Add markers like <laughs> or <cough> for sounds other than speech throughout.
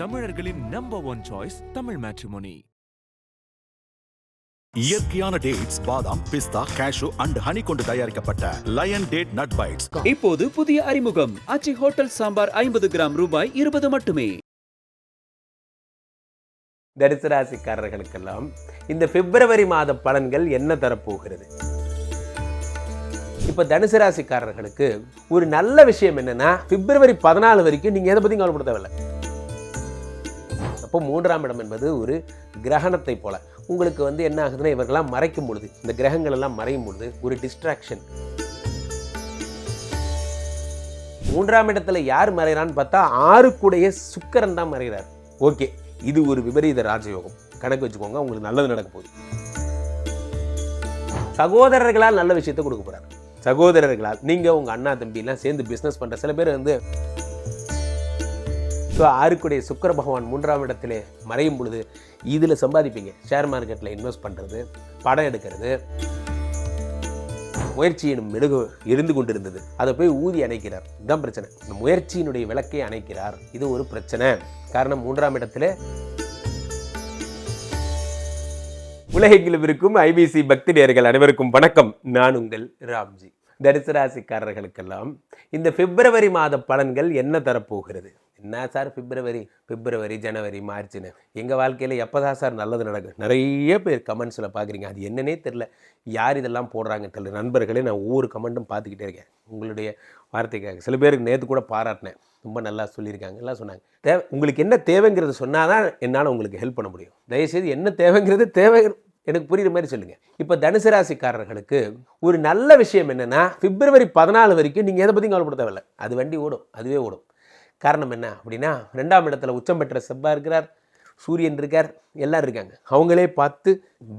தமிழர்களின் number one choice Tamil matrimony இயற்கையான dates பாதாம் பிஸ்தா கேஷு அண்ட் ஹனி கொண்டு தயாரிக்கப்பட்ட லயன் டேட் நட் பைட்ஸ் இப்போது புதிய அறிமுகம். ஆச்சி ஹோட்டல் சாம்பார் ஐம்பது கிராம் ரூபாய் இருபது மட்டுமே. தரிசு ராசிக்காரர்களுக்கெல்லாம் இந்த பிப்ரவரி மாத பலன்கள் என்ன தரப்போகிறது? இப்போ தனுசு ராசிக்காரர்களுக்கு ஒரு நல்ல விஷயம் என்னன்னா பிப்ரவரி பதினாலு வரைக்கும் நீங்கள் எதை பற்றியும் கவலைப்பட தேவையில்ல அப்போ மூன்றாம் இடம் என்பது ஒரு கிரகணத்தை போல. உங்களுக்கு வந்து என்ன ஆகுதுன்னா இவர்கள்லாம் மறைக்கும் பொழுது இந்த கிரகங்கள் எல்லாம் மறையும் பொழுது ஒரு டிஸ்ட்ராக்ஷன் மூன்றாம் இடத்துல யார் மறைகிறான்னு பார்த்தா ஆறுக்குடைய சுக்கரன் தான் மறைகிறார். ஓகே இது ஒரு விபரீத ராஜயோகம். கணக்கு வச்சுக்கோங்க உங்களுக்கு நல்லது நடக்க போகுது. சகோதரர்களால் நல்ல விஷயத்தை கொடுக்க போறாரு. சகோதரர்களால் நீங்கள் உங்கள் அண்ணா தம்பிலாம் சேர்ந்து பிஸ்னஸ் பண்ணுற சில பேர் வந்து ஸோ ஆறுக்குடைய சுக்கர பகவான் மூன்றாம் இடத்துல மறையும் பொழுது இதில் சம்பாதிப்பீங்க. ஷேர் மார்க்கெட்டில் இன்வெஸ்ட் பண்ணுறது படம் எடுக்கிறது முயற்சியின் மெழுகு இருந்து கொண்டிருந்தது. அதை போய் ஊதி அணைக்கிறார். இதுதான் பிரச்சனை. இந்த முயற்சியினுடைய விளக்கை அணைக்கிறார். இது ஒரு பிரச்சனை. காரணம் மூன்றாம் இடத்துல உலகெங்கிலும் இருக்கும் ஐபிசி பக்தி நேர்கள் அனைவருக்கும் வணக்கம். நான் உங்கள் ராம்ஜி. தரிசராசிக்காரர்களுக்கெல்லாம் இந்த பிப்ரவரி மாத பலன்கள் என்ன தரப்போகிறது? என்ன சார் பிப்ரவரி? பிப்ரவரி ஜனவரி மார்ச்னு. எங்கள் வாழ்க்கையில் எப்போ தான் சார் நல்லது நடக்கும் நிறைய பேர் கமெண்ட்ஸில் பார்க்குறீங்க. அது என்னன்னே தெரில யார் இதெல்லாம் போடுறாங்க தெரியல. நண்பர்களே நான் ஒவ்வொரு கமெண்ட்டும் பார்த்துக்கிட்டே இருக்கேன். உங்களுடைய வார்த்தைக்காக. சில பேருக்கு நேற்று கூட பாராட்டினேன். ரொம்ப நல்லா சொல்லியிருக்காங்க. எல்லாம் சொன்னாங்க. தேவை உங்களுக்கு என்ன தேவைங்கிறது சொன்னால் தான் என்னால் உங்களுக்கு ஹெல்ப் பண்ண முடியும். தயவுசெய்து என்ன தேவைங்கிறது தேவை எனக்கு புரியுற மாதிரி சொல்லுங்கள் இப்போ தனுசு ராசிக்காரர்களுக்கு ஒரு நல்ல விஷயம் என்னென்னா பிப்ரவரி பதினாலு வரைக்கும் நீங்கள் எதை பற்றியும் கவலைப்பட தேவையில்லை. அது வண்டி ஓடும். அதுவே ஓடும். காரணம் என்ன அப்படின்னா ரெண்டாம் இடத்துல உச்சம் பெற்ற செவ்வாய் இருக்கிறார் சூரியன் இருக்கார் எல்லோரும் இருக்காங்க. அவங்களே பார்த்து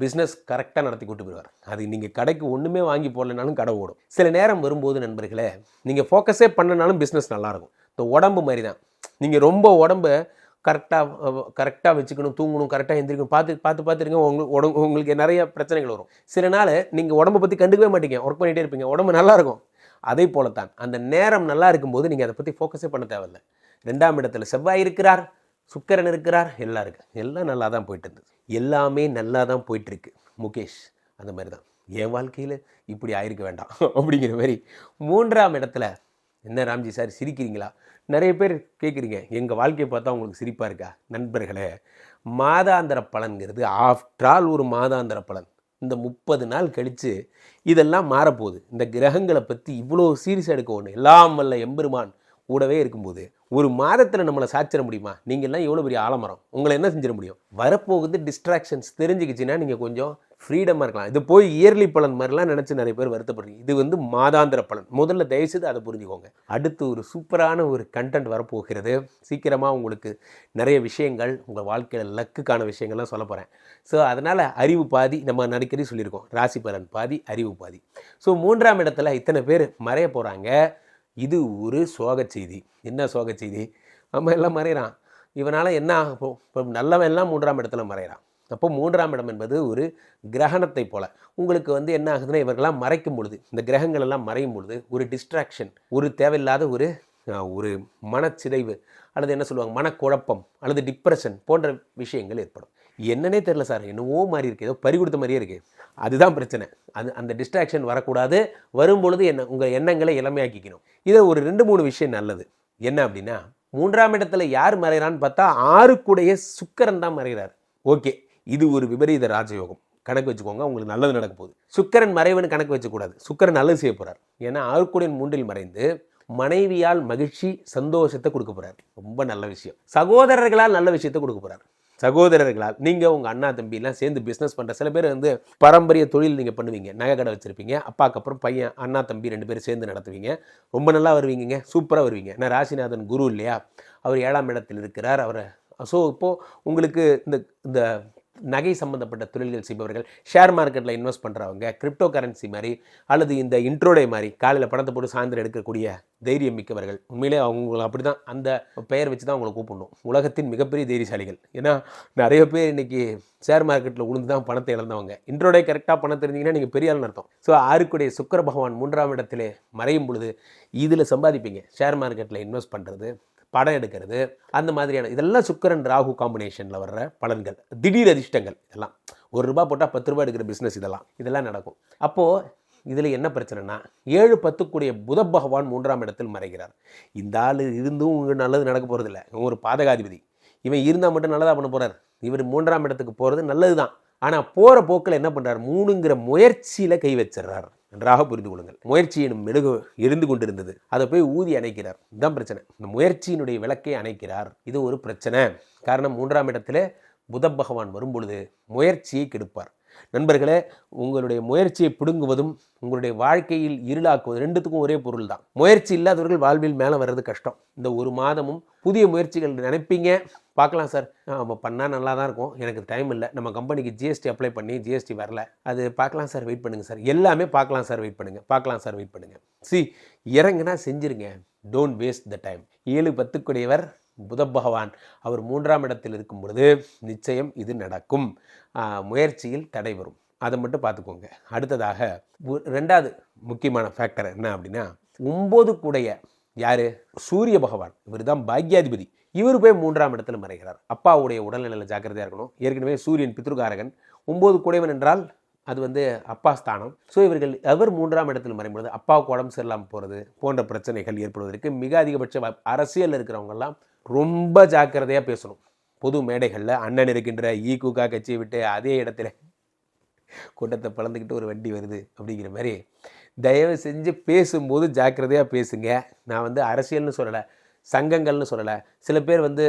பிஸ்னஸ் கரெக்டாக நடத்தி கூட்டு போயிடுவார். அது நீங்கள் கடைக்கு ஒன்றுமே வாங்கி போடலனாலும் கடை ஓடும். சில நேரம் வரும்போது நண்பர்களே நீங்கள் ஃபோக்கஸே பண்ணனாலும் பிஸ்னஸ் நல்லாயிருக்கும். இந்த உடம்பு மாதிரி தான் நீங்கள் ரொம்ப உடம்பை கரெக்டாக கரெக்டாக வச்சுக்கணும் தூங்கணும் கரெக்டாக எந்திரிக்கணும் பார்த்து பார்த்து பார்த்துருங்க உங்களுக்கு உடம்பு உங்களுக்கு நிறைய பிரச்சனைகள் வரும். சில நாள் நீங்கள் உடம்பை பற்றி கண்டுக்கவே மாட்டீங்க ஒர்க் பண்ணிகிட்டே இருப்பீங்க உடம்பு நல்லாயிருக்கும். இருக்கும் அதே போலத்தான் அந்த நேரம் நல்லா இருக்கும்போது நீங்கள் அதை பற்றி ஃபோக்கஸே பண்ண தேவையில்ல. ரெண்டாம் இடத்துல செவ்வாய் இருக்கிறார் சுக்கரன் இருக்கிறார் எல்லாம் இருக்கு. எல்லாம் நல்லா தான் போயிட்டு இருந்தது. எல்லாமே நல்லா தான் போயிட்டுருக்கு முகேஷ் அந்த மாதிரி தான் என் வாழ்க்கையில் இப்படி ஆயிருக்க வேண்டாம் <laughs> அப்படிங்கிற மாதிரி மூன்றாம் இடத்துல என்ன ராம்ஜி சார் சிரிக்கிறீங்களா? நிறைய பேர் கேட்குறீங்க எங்கள் வாழ்க்கையை பார்த்தா உங்களுக்கு சிரிப்பாக இருக்கா? நண்பர்களே மாதாந்திர பலன்கிறது ஆஃப்டர் ஆல் ஒரு மாதாந்திர பலன். இந்த முப்பது நாள் கழித்து இதெல்லாம் மாறப்போகுது. இந்த கிரகங்களை பற்றி இவ்வளோ சீரியஸ் எடுக்க ஒன்று எல்லாம் வல்ல எம்பெருமான் கூடவே இருக்கும்போது ஒரு மாதத்தில் நம்மளை சாச்சிட முடியுமா? நீங்கள்லாம் எவ்வளோ பெரிய ஆலமரம். உங்களை என்ன செஞ்சிட முடியும்? வரப்போகுது டிஸ்ட்ராக்ஷன்ஸ் தெரிஞ்சுக்கிச்சின்னா நீங்கள் கொஞ்சம் ஃப்ரீடமாக இருக்கலாம். இது போய் இயர்லி பலன் மாதிரிலாம் நினச்சி நிறைய பேர் வருத்தப்படுறீங்க. இது வந்து மாதாந்திர பலன். முதல்ல தயவுசெய்து அதை புரிஞ்சுக்கோங்க. அடுத்து ஒரு சூப்பரான ஒரு கண்டென்ட் வரப்போகிறது. சீக்கிரமாக உங்களுக்கு நிறைய விஷயங்கள் உங்கள் வாழ்க்கையில் லக்குக்கான விஷயங்கள்லாம் சொல்ல போகிறேன் ஸோ அதனால் அறிவு பாதி நம்ம அடிக்கடி சொல்லியிருக்கோம். ராசி பலன் பாதி அறிவு பாதி. ஸோ மூன்றாம் இடத்துல இத்தனை பேர் மறைய போகிறாங்க இது ஒரு சோக செய்தி. என்ன சோக செய்தி? நம்ம எல்லாம் மறைகிறான் இவனால் என்ன ஆகும் இப்போ நல்லவன் எல்லாம் மூன்றாம் இடத்துல மறைகிறான் அப்போ மூன்றாம் இடம் என்பது ஒரு கிரகணத்தை போல. உங்களுக்கு வந்து என்ன ஆகுதுன்னா இவர்கள்லாம் மறைக்கும் பொழுது இந்த கிரகங்கள் எல்லாம் மறையும் பொழுது ஒரு டிஸ்ட்ராக்ஷன் ஒரு தேவையில்லாத ஒரு ஒரு மனச்சிதைவு அல்லது என்ன சொல்லுவாங்க மனக்குழப்பம் அல்லது டிப்ரெஷன் போன்ற விஷயங்கள் ஏற்படும். என்னன்னே தெரில சார். என்னவோ மாதிரி இருக்குது ஏதோ பறி கொடுத்த மாதிரியே இருக்குது அதுதான் பிரச்சனை. அது அந்த டிஸ்ட்ராக்ஷன் வரக்கூடாது. வரும்பொழுது என்ன உங்கள் எண்ணங்களை இளமையாக்கிக்கணும். இதை ஒரு ரெண்டு மூணு விஷயம் நல்லது. என்ன அப்படின்னா மூன்றாம் இடத்துல யார் மறைகிறான்னு பார்த்தா ஆறுக்குடைய சுக்கரன் தான் மறைகிறார். ஓகே. இது ஒரு விபரீத ராஜயோகம். கணக்கு வச்சுக்கோங்க உங்களுக்கு நல்லது நடக்க போகுது. சுக்கரன் மறைவன் கணக்கு வச்சக்கூடாது. சுக்கரன் நல்லது செய்ய போகிறார் ஏன்னா ஆறுக்குடையின் மூன்றில் மறைந்து மனைவியால் மகிழ்ச்சி சந்தோஷத்தை கொடுக்க போகிறார் ரொம்ப நல்ல விஷயம். சகோதரர்களால் நல்ல விஷயத்தை கொடுக்க போகிறார் சகோதரர்களால் நீங்கள் உங்கள் அண்ணா தம்பிலாம் சேர்ந்து பிஸ்னஸ் பண்ணுற சில பேர் வந்து பாரம்பரிய தொழில் நீங்கள் பண்ணுவீங்க. நகை கடை வச்சுருப்பீங்க. அப்பாவுக்கு அப்புறம் பையன் அண்ணா தம்பி ரெண்டு பேரும் சேர்ந்து நடத்துவீங்க. ரொம்ப நல்லா வருவீங்க சூப்பராக வருவீங்க. நான் ராசிநாதன் குரு இல்லையா? அவர் ஏழாம் இடத்தில் இருக்கிறார். அவரை ஸோ இப்போது உங்களுக்கு இந்த இந்த நகை சம்மந்தப்பட்ட தொழில்கள் செய்பவர்கள் ஷேர் மார்க்கெட்டில் இன்வெஸ்ட் பண்ணுறவங்க கிரிப்டோ கரன்சி மாதிரி அல்லது இந்த இன்ட்ரோடே மாதிரி காலையில் பணத்தை போட்டு சாயந்தரம் எடுக்கக்கூடிய தைரியம் மிக்கவர்கள். உண்மையிலே அவங்களை அப்படி தான் அந்த பெயர் வச்சு தான் அவங்களை கூப்பிடணும். உலகத்தின் மிகப்பெரிய தைரியசாலிகள். ஏன்னா நிறைய பேர் இன்றைக்கி ஷேர் மார்க்கெட்டில் உளுந்து தான் பணத்தை இழந்தவங்க. இன்ட்ரோடே கரெக்டாக பணம் தெரிஞ்சிங்கன்னா நீங்கள் பெரிய ஆள்னு அர்த்தம். ஸோ ஆறுக்குடைய சுக்கர பகவான் மூன்றாம் இடத்திலே மறையும் பொழுது இதில் சம்பாதிப்பீங்க. ஷேர் மார்க்கெட்டில் இன்வெஸ்ட் பண்ணுறது படம் எடுக்கிறது அந்த மாதிரியான இதெல்லாம் சுக்கரன் ராகு காம்பினேஷனில் வர்ற பலன்கள். திடீர் அதிர்ஷ்டங்கள் இதெல்லாம். ஒரு ரூபா போட்டால் பத்து ரூபாய் எடுக்கிற பிஸ்னஸ் இதெல்லாம். இதெல்லாம் நடக்கும். அப்போது இதில் என்ன பிரச்சனைனா ஏழு பத்துக்குடைய புத பகவான் மூன்றாம் இடத்தில் மறைகிறார். இந்த ஆள் இருந்தும் உங்களுக்கு நல்லது நடக்க போகிறதில்ல இவன் ஒரு பாதகாதிபதி. இவன் இருந்தால் மட்டும் நல்லதாக பண்ண போகிறார் இவர் மூன்றாம் இடத்துக்கு போகிறது நல்லது தான் ஆனால் போகிற போக்கில் என்ன பண்ணுறார் மூணுங்கிற முயற்சியில் கை வச்சிடுறார். நன்றாக புரிந்து கொள்ளுங்கள். முயற்சி எனும் மெழுகு எரிந்து கொண்டிருந்தது. அதை போய் ஊதி அணைக்கிறார். இதுதான் பிரச்சனை. இந்த முயற்சியினுடைய விளக்கை அணைக்கிறார். இது ஒரு பிரச்சனை. காரணம் மூன்றாம் இடத்துல புத பகவான் வரும்பொழுது முயற்சியை கெடுப்பார். நண்பர்களே உங்களுடைய முயற்சியை பிடுங்குவதும் உங்களுடைய வாழ்க்கையில் இருளாக்குவது ரெண்டுத்துக்கும் ஒரே பொருள் தான். முயற்சி இல்லாதவர்கள் வாழ்வில் மேலே வர்றது கஷ்டம். இந்த ஒரு மாதமும் புதிய முயற்சிகள் நினைப்பீங்க. பார்க்கலாம் சார். நம்ம பண்ணால் நல்லா தான் இருக்கும். எனக்கு டைம் இல்லை. நம்ம கம்பெனிக்கு ஜிஎஸ்டி அப்ளை பண்ணி ஜிஎஸ்டி வரல. அது பார்க்கலாம் சார். வெயிட் பண்ணுங்கள் சார். எல்லாமே பார்க்கலாம் சார். வெயிட் பண்ணுங்கள் பார்க்கலாம் சார். வெயிட் பண்ணுங்கள் சி இறங்குனா செஞ்சிருங்க. டோன்ட் வேஸ்ட் த டைம் ஏழு பத்துக்குடையவர் புத பகவான் அவர் மூன்றாம் இடத்தில் இருக்கும் பொழுது நிச்சயம் இது நடக்கும். முயற்சியில் தடை வரும். அதை மட்டும் பார்த்துக்கோங்க. அடுத்ததாக ரெண்டாவது முக்கியமான ஃபேக்டர் என்ன அப்படின்னா ஒம்பது கூடைய யார்? சூரிய பகவான். இவர் தான் பாக்யாதிபதி. இவர் போய் மூன்றாம் இடத்துல மறைகிறார். அப்பாவுடைய உடல்நிலையில் ஜாக்கிரதையாக இருக்கணும். ஏற்கனவே சூரியன் பித்ருகாரகன். ஒம்பது கூடையவன் என்றால் அது வந்து அப்பா ஸ்தானம். ஸோ இவர்கள் அவர் மூன்றாம் இடத்தில் மறைம்பொழுது அப்பாவுக்கு உடம்பு சரியில்லாமல் போகிறது போன்ற பிரச்சனைகள் ஏற்படுவதற்கு மிக அதிகபட்ச அரசியலில் இருக்கிறவங்கெல்லாம் ரொம்ப ஜாக்கிரதையாக பேசணும். பொது மேடைகளில் அண்ணன் இருக்கின்ற ஈகுகா கட்சியை விட்டு அதே இடத்துல கூட்டத்தை பிளந்துக்கிட்டு ஒரு வண்டி வருது அப்படிங்கிற மாதிரி தயவு செஞ்சு பேசும்போது ஜாக்கிரதையாக பேசுங்க. நான் வந்து அரசியல்னு சொல்லலை. சங்கங்கள்னு சொல்லலை. சில பேர் வந்து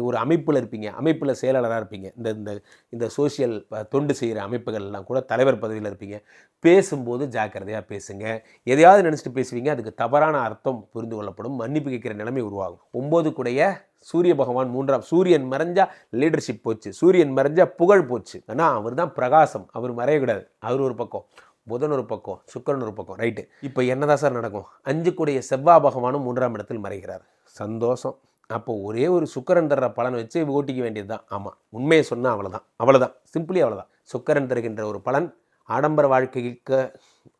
ஒரு அமைப்பில் இருப்பீங்க அமைப்பில் செயலாளராக இருப்பீங்க. இந்த இந்த இந்த சோஷியல் தொண்டு செய்கிற அமைப்புகள்லாம் கூட தலைவர் பதவியில் இருப்பீங்க. பேசும்போது ஜாக்கிரதையாக பேசுங்க. எதையாவது நினச்சிட்டு பேசுவீங்க அதுக்கு தவறான அர்த்தம் புரிந்து கொள்ளப்படும். மன்னிப்பு கேட்குற நிலைமை உருவாகும். ஒம்பது கூடைய சூரிய பகவான் மூன்றாம் சூரியன் மறைஞ்சா லீடர்ஷிப் போச்சு. சூரியன் மறைஞ்சா புகழ் போச்சு. ஆனால் அவர் தான் பிரகாசம். அவர் மறையக்கூடாது. அவர் ஒரு பக்கம். புதன் ஒரு பக்கம் சுக்கரன் ஒரு பக்கம். ரைட்டு இப்போ என்னதான் சார் நடக்கும்? அஞ்சு கூடிய செவ்வாய் பகவானும் மூன்றாம் இடத்தில் மறைகிறார். சந்தோஷம். அப்போ ஒரே ஒரு சுக்கரன் தர்ற பலனை வச்சு ஓட்டிக்க வேண்டியது தான் ஆமாம் உண்மையை சொன்னால் அவ்வளோதான் அவ்வளோதான் சிம்பிளி அவ்வளோதான் சுக்கரன் தருகின்ற ஒரு பலன் ஆடம்பர வாழ்க்கைக்கு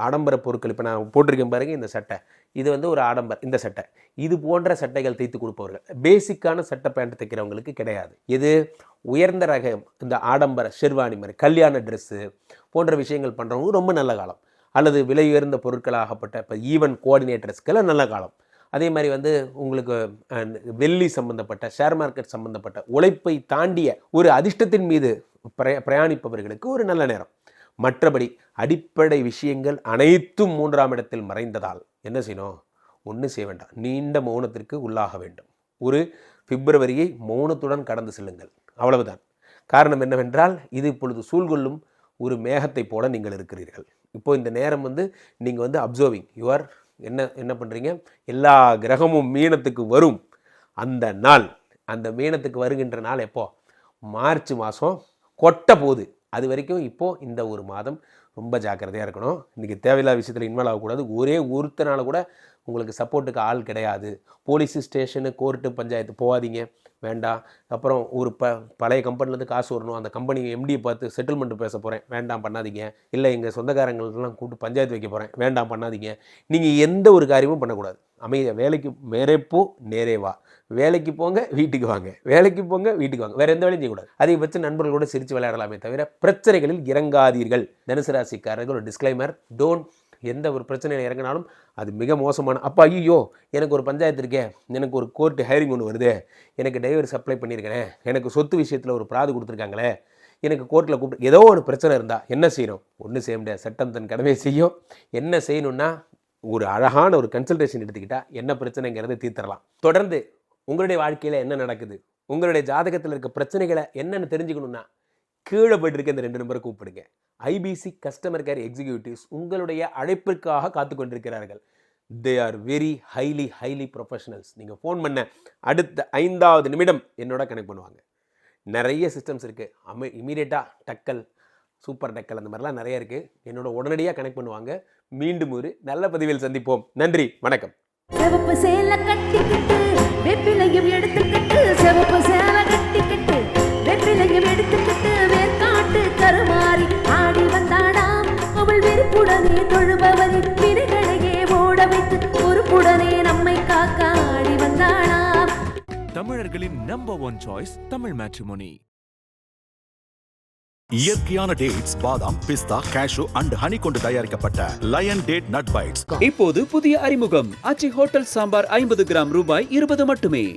ஆடம்பர பொருட்கள் இப்போ நான் போட்டிருக்கேன் பாருங்க இந்த சட்டை. இது வந்து ஒரு ஆடம்பர் இந்த சட்டை. இது போன்ற சட்டைகள் தைத்து கொடுப்பவர்கள். பேசிக்கான சட்டை பேண்ட் தைக்கிறவங்களுக்கு கிடையாது. இது உயர்ந்த ரக இந்த ஆடம்பர ஷெர்வானி மாதிரி கல்யாண ட்ரெஸ்ஸு போன்ற விஷயங்கள் பண்ணுறவங்க ரொம்ப நல்ல காலம். அல்லது விலை உயர்ந்த பொருட்களாகப்பட்ட இப்போ ஈவன் கோஆர்டினேட்டர்ஸ்க்கெல்லாம் நல்ல காலம். அதே மாதிரி வந்து உங்களுக்கு வெள்ளி சம்மந்தப்பட்ட ஷேர் மார்க்கெட் சம்மந்தப்பட்ட உழைப்பை தாண்டிய ஒரு அதிர்ஷ்டத்தின் மீது பிரய பிரயாணிப்பவர்களுக்கு ஒரு நல்ல நேரம். மற்றபடி அடிப்படை விஷயங்கள் அனைத்தும் மூன்றாம் இடத்தில் மறைந்ததால் என்ன செய்யணும்? ஒன்றும் செய்ய வேண்டாம். நீண்ட மௌனத்திற்கு உள்ளாக வேண்டும். ஒரு பிப்ரவரியை மௌனத்துடன் கடந்து செல்லுங்கள். அவ்வளவுதான். காரணம் என்னவென்றால் இது இப்பொழுது சூழ்கொள்ளும் ஒரு மேகத்தை போல நீங்கள் இருக்கிறீர்கள். இப்போ இந்த நேரம் வந்து நீங்கள் வந்து அப்சர்விங் யுவர் என்ன என்ன பண்ணுறீங்க எல்லா கிரகமும் மீனத்துக்கு வரும். அந்த நாள் அந்த மீனத்துக்கு வருகின்ற நாள் எப்போ? மார்ச் மாதம் கொட்ட போகுது. அது வரைக்கும் இப்போது இந்த ஒரு மாதம் ரொம்ப ஜாக்கிரதையாக இருக்கணும். இன்றைக்கி தேவையில்லாத விஷயத்தில் இன்வால்வ் ஆகக்கூடாது. ஒரே ஒருத்தனால கூட உங்களுக்கு சப்போர்ட்டுக்கு ஆள் கிடையாது. போலீஸ் ஸ்டேஷனு கோர்ட்டு பஞ்சாயத்து போகாதீங்க. வேண்டாம். அப்புறம் ஒரு ப பழைய கம்பெனிலேருந்து காசு வரணும். அந்த கம்பெனி எம்டியை பார்த்து செட்டில்மெண்ட் பேச போகிறேன் வேண்டாம் பண்ணாதீங்க. இல்லை எங்கள் சொந்தக்காரங்களுக்கெல்லாம் கூப்பிட்டு பஞ்சாயத்து வைக்க போகிறேன் வேண்டாம் பண்ணாதீங்க. நீங்கள் எந்த ஒரு காரியமும் பண்ணக்கூடாது. அமைதியாக வேலைக்கு மேரே போ நேரே வா. வேலைக்கு போங்க வீட்டுக்கு வாங்க. வேலைக்கு போங்க வீட்டுக்கு வாங்க. வேறு எந்த வேலையும் செய்யக்கூடாது. அதை பட்சம் நண்பர்கள் கூட சிரித்து விளையாடலாமே தவிர பிரச்சனைகளில் இறங்காதீர்கள். தனுசு ராசிக்காரர்கள் ஒரு டிஸ்க்ளைமர் டோன்ட் எந்த ஒரு பிரச்சனையில் இறங்கினாலும் அது மிக மோசமான அப்பா ஐயோ எனக்கு ஒரு பஞ்சாயத்து இருக்கே. எனக்கு ஒரு கோர்ட்டு ஹைரிங் ஒன்று வருது. எனக்கு டைவர்ஸ் அப்ளை பண்ணியிருக்கேன். எனக்கு சொத்து விஷயத்தில் ஒரு பிராது கொடுத்துருக்காங்களே. எனக்கு கோர்ட்டில் கூப்பிட்டு ஏதோ ஒரு பிரச்சனை இருந்தால் என்ன செய்யணும்? ஒன்றும் செய்ய முடியாது. சட்டம் தன் கடமையை செய்யும். என்ன செய்யணும்னா ஒரு அழகான ஒரு கன்சல்டேஷன் எடுத்துக்கிட்டால் என்ன பிரச்சனைங்கிறத தீர்த்தரலாம். தொடர்ந்து உங்களுடைய வாழ்க்கையில் என்ன நடக்குது? உங்களுடைய ஜாதகத்தில் இருக்க பிரச்சனைகளை என்னென்னு தெரிஞ்சுக்கணுன்னா கீழே போயிட்டு இந்த ரெண்டு நம்பரை கூப்பிடுங்க. ஐபிசி கஸ்டமர் கேர் எக்ஸிக்யூட்டிவ்ஸ் உங்களுடைய அழைப்பிற்காக காத்து கொண்டிருக்கிறார்கள். They are very highly highly professionals நீங்கள் ஃபோன் பண்ண அடுத்த ஐந்தாவது நிமிடம் என்னோட கனெக்ட் பண்ணுவாங்க. நிறைய சிஸ்டம்ஸ் இருக்குது அமை இமீடியட்டாக டக்கல் சூப்பர் டக்கல் அந்த மாதிரிலாம் நிறைய இருக்குது என்னோட உடனடியாக கனெக்ட் பண்ணுவாங்க. மீண்டும் ஒரு நல்ல பதிவில் சந்திப்போம். நன்றி. வணக்கம். தமிழர்களின் number one choice Tamil matrimony இயற்கையான டேட்ஸ் பாதாம் பிஸ்தா கேஷு அண்ட் ஹனி கொண்டு தயாரிக்கப்பட்ட லயன் டேட் நட் பைட்ஸ் இப்போது புதிய அறிமுகம். ஆச்சி ஹோட்டல் சாம்பார் ஐம்பது கிராம் ரூபாய் இருபது மட்டுமே.